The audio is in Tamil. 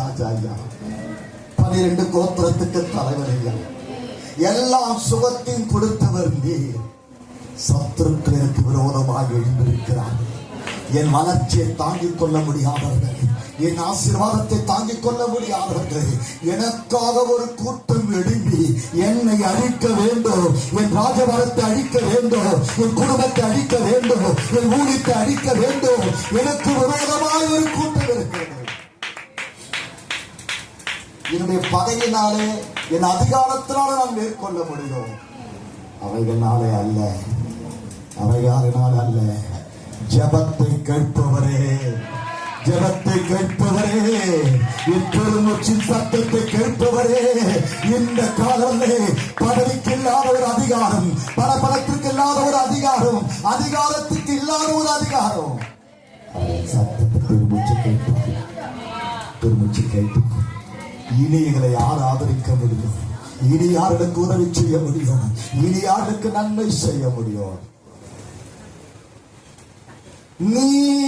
ராஜா ஐயா பனிரெண்டு கோத்திரத்துக்கு தலைவர் ஐயா எல்லாம் சுகத்தையும் கொடுத்தவர் நீர். சத்துருக்கள் எனக்கு விரோதமாக எழுந்திருக்கிறார்கள் என் வளர்ச்சியை தாங்கிக் கொள்ள முடியாதவர்கள் என் ஆசீர்வாதத்தை தாங்கிக் கொள்ள முடியாதவர்கள் எனக்காக ஒரு கூட்டம் எழும்பி என்னை அழிக்க வேண்டும். என் ராஜவரத்தை அழிக்க வேண்டும். என் குடும்பத்தை அழிக்க வேண்டும். என் ஊழியத்தை அழிக்க வேண்டும். எனக்கு விரோதமாய் ஒரு கூட்டம் இருக்கிறது என்னுடைய பகையினாலே என் அதிகாரத்தினாலே நான் மேற்கொள்ள முடியும் அவைகளாலே அல்ல. அவையாரினால் அல்ல? ஜபத்தை கேட்பவரே. ஜபத்தை கேட்பவரே. என் பெருமூச்சின் சத்தத்தை கேட்பவரே. இந்த காலமே பதவிக்கு இல்லாத ஒரு அதிகாரம் பல பலத்திற்கு இல்லாத ஒரு அதிகாரம் அதிகாரத்துக்கு இல்லாத ஒரு அதிகாரம். சத்தத்தை பெருமூச்சு கேட்பார் பெருமூச்சு கேட்பார் இனி எங்களை யார் ஆதரிக்க முடியும்? இனி யாருக்கு உதவி செய்ய முடியும்? இனி யாருக்கு நன்மை செய்ய முடியும்? நீ